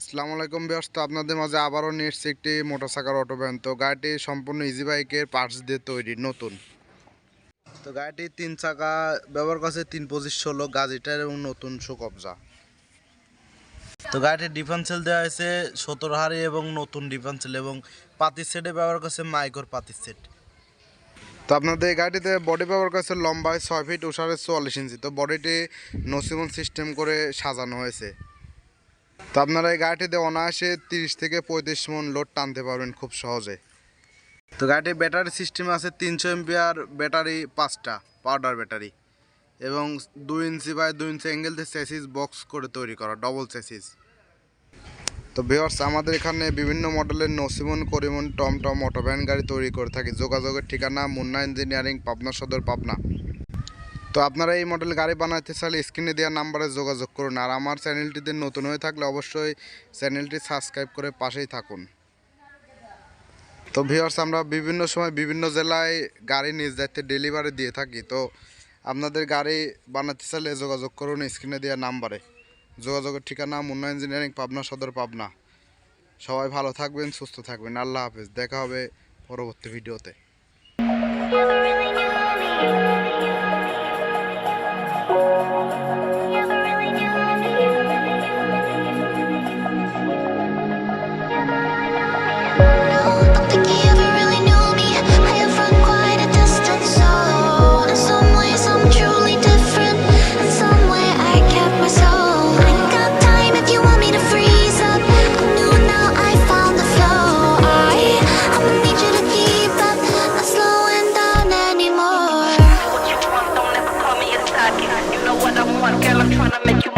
আসসালামু আলাইকুম ব্যস্ত আপনাদের মাঝে আবারও নিয়ে এসছি একটি মোটরসাইকেল অটো ভ্যান। তো গাড়িটি সম্পূর্ণ ইজি বাইকের পার্টস দিয়ে তৈরি, নতুন। তো গাড়িটি তিন চাকা, ব্যবহার করছে তিন পঁচিশ ষোলো গাজিটার এবং নতুন সুকবজা। তো গাড়িটির ডিফেন্সেল দেওয়া হয়েছে সতেরো হারি এবং নতুন ডিফেন্সেল এবং পাতির সেটে ব্যবহার করছে মাইকোর পাতির সেট তো আপনাদের এই গাড়িটিতে বডি ব্যবহার করছে লম্বায় ছয় ফিট উষারে চুয়াল্লিশ ইঞ্চি। তো বডিটি নসিমন সিস্টেম করে সাজানো হয়েছে। তো আপনারা এই গাড়িটিতে অনায়াসে তিরিশ থেকে পঁয়ত্রিশ মন লোড টানতে পারবেন খুব সহজে। তো গাড়িটির ব্যাটারি সিস্টেম আছে তিনশো এমপিআর ব্যাটারি পাঁচটা পাউডার ব্যাটারি। এবং দুই ইঞ্চি বাই দুই ইঞ্চি অ্যাঙ্গেলতে চেসিস বক্স করে তৈরি করা ডবল চেসিস তো ভিওর্স আমাদের এখানে বিভিন্ন মডেলের নসিমন, করিমন, টমটম অটো ভ্যান গাড়ি তৈরি করে থাকি। যোগাযোগের ঠিকানা মুন্না ইঞ্জিনিয়ারিং পাবনা সদর, পাবনা। তো আপনারা এই মডেল গাড়ি বানাতে চাইলে স্ক্রিনে দেওয়া নাম্বারে যোগাযোগ করুন। আর আমার চ্যানেলটিতে নতুন হয়ে থাকলে অবশ্যই চ্যানেলটি সাবস্ক্রাইব করে পাশেই থাকুন। তো ভিওর্স আমরা বিভিন্ন সময় বিভিন্ন জেলায় গাড়ি নিজ দায়িত্বে ডেলিভারি দিয়ে থাকি। তো আপনাদের গাড়ি বানাতে চাইলে যোগাযোগ করুন স্ক্রিনে দেওয়া নাম্বারে যোগাযোগের ঠিকানা মুন্না ইঞ্জিনিয়ারিং পাবনা সদর, পাবনা। সবাই ভালো থাকবেন, সুস্থ থাকবেন। আল্লাহ হাফেজ। দেখা হবে পরবর্তী ভিডিওতে You know what I want, girl, I'm trying to make you